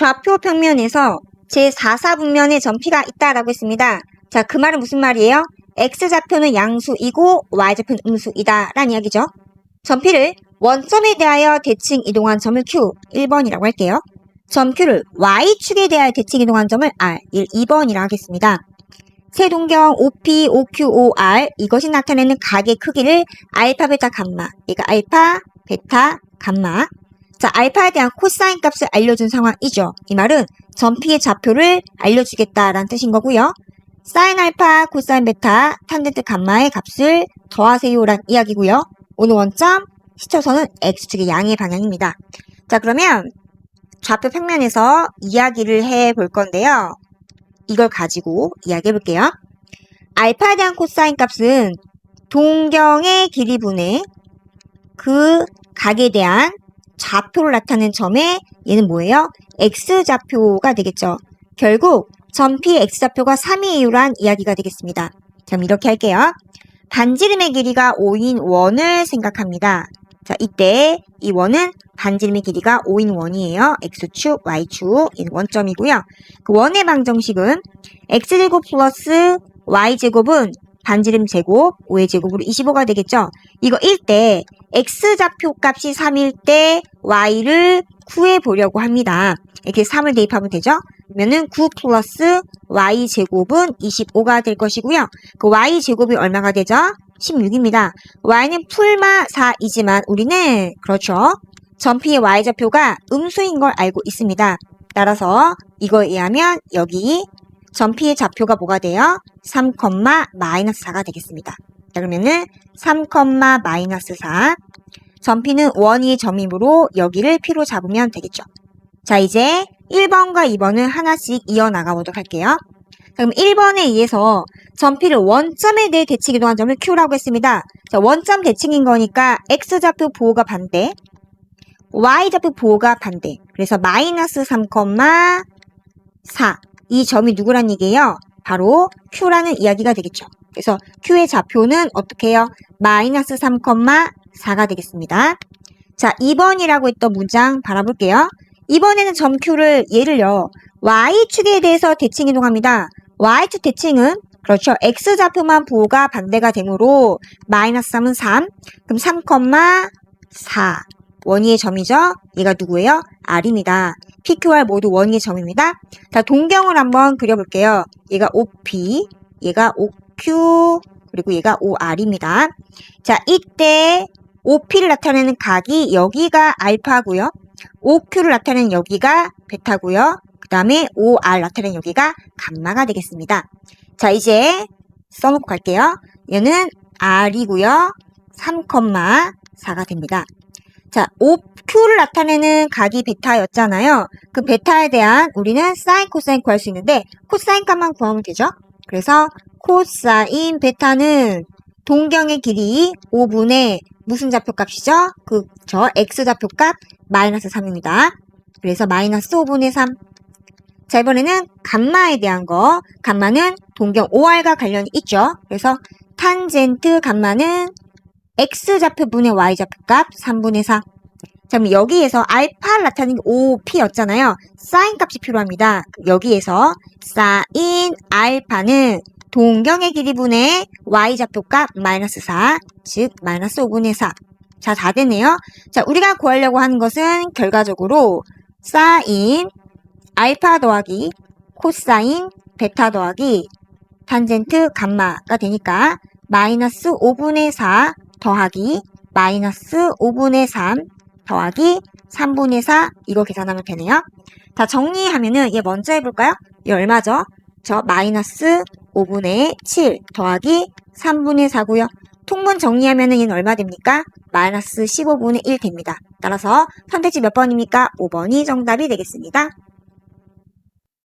좌표 평면에서 제4사분면에 점피가 있다라고 했습니다. 자, 그 말은 무슨 말이에요? x좌표는 양수이고 y좌표는 음수이다 라는 이야기죠. 점피를 원점에 대하여 대칭 이동한 점을 Q 1번이라고 할게요. 점 Q를 y축에 대하여 대칭 이동한 점을 R 1, 2번이라 하겠습니다. 세동경 OP, OQ, OR 이것이 나타내는 각의 크기를 알파, 베타, 감마 얘가 알파, 베타, 감마 자, 알파에 대한 코사인 값을 알려준 상황이죠. 이 말은 점피의 좌표를 알려주겠다라는 뜻인 거고요. 사인 알파, 코사인 베타, 탄젠트 감마의 값을 더하세요란 이야기고요. 오늘 원점 시초선은 x축의 양의 방향입니다. 자, 그러면 좌표 평면에서 이야기를 해 볼 건데요. 이걸 가지고 이야기해 볼게요. 알파에 대한 코사인 값은 동경의 길이분의 그 각에 대한 좌표를 나타낸 점에 얘는 뭐예요? x좌표가 되겠죠. 결국 점피 x좌표가 3이에요란 이야기가 되겠습니다. 그럼 이렇게 할게요. 반지름의 길이가 5인 원을 생각합니다. 자, 이때 이 원은 반지름의 길이가 5인 원이에요. x축, y축, 얘는 원점이고요. 그 원의 방정식은 x제곱 플러스 y제곱은 반지름 제곱, 5의 제곱으로 25가 되겠죠. 이거 1때 x좌표 값이 3일 때 y를 구해 보려고 합니다. 이렇게 3을 대입하면 되죠. 그러면은 9 플러스 y제곱은 25가 될 것이고요. 그 y제곱이 얼마가 되죠? 16입니다. y는 풀마 4이지만 우리는 그렇죠. 전피의 y좌표가 음수인 걸 알고 있습니다. 따라서 이거에 의하면 여기 전피의 좌표가 뭐가 돼요? 3, 마이너스 4가 되겠습니다. 자, 그러면은 3, 마이너스 4. 전피는 원이 점이므로 여기를 P로 잡으면 되겠죠. 자, 이제 1번과 2번은 하나씩 이어나가 보도록 할게요. 자, 그럼 1번에 의해서 전피를 원점에 대해 대칭 이동 한 점을 Q라고 했습니다. 자, 원점 대칭인 거니까 X좌표 보호가 반대, Y좌표 보호가 반대. 그래서 마이너스 3, 4. 이 점이 누구란 얘기예요? 바로 Q라는 이야기가 되겠죠. 그래서 Q의 좌표는 어떻게 해요? 마이너스 3,4가 되겠습니다. 자, 2번이라고 했던 문장 바라볼게요. 이번에는 점 Q를 예를요. Y축에 대해서 대칭 이동합니다. Y축 대칭은 그렇죠. X좌표만 보호가 반대가 되므로 마이너스 3은 3. 그럼 3,4. 원위의 점이죠. 얘가 누구예요? R입니다. PQR 모두 원위의 점입니다. 자, 동경을 한번 그려볼게요. 얘가 OP, 얘가 OQ, 그리고 얘가 OR입니다. 자, 이때 OP를 나타내는 각이 여기가 알파고요. OQ를 나타내는 여기가 베타고요. 그 다음에 OR 나타내는 여기가 감마가 되겠습니다. 자, 이제 써놓고 갈게요. 얘는 R이고요. 3,4가 됩니다. 자, OQ를 나타내는 각이 베타였잖아요. 그 베타에 대한 우리는 사인, 코사인 구할 수 있는데 코사인 값만 구하면 되죠. 그래서 코사인 베타는 동경의 길이 5분의 무슨 좌표값이죠? 그, 저 x좌표값 마이너스 3입니다. 그래서 마이너스 5분의 3. 자, 이번에는 감마에 대한 거. 감마는 동경 OR과 관련이 있죠. 그래서 탄젠트 감마는 x좌표분의 y좌표 값 3분의 4. 자, 그럼 여기에서 알파를 나타내는 게 5p였잖아요. 사인 값이 필요합니다. 여기에서 사인 알파는 동경의 길이분의 y좌표 값 마이너스 4, 즉 마이너스 5분의 4. 자, 다 됐네요. 자, 우리가 구하려고 하는 것은 결과적으로 사인 알파 더하기 코사인 베타 더하기 탄젠트 감마가 되니까 마이너스 5분의 4 더하기 마이너스 5분의 3 더하기 3분의 4 이거 계산하면 되네요. 자 정리하면은 얘 먼저 해볼까요? 얘 얼마죠? 저 마이너스 5분의 7 더하기 3분의 4고요. 통분 정리하면 은 얘는 얼마 됩니까? 마이너스 15분의 1 됩니다. 따라서 선택지 몇 번입니까? 5번이 정답이 되겠습니다.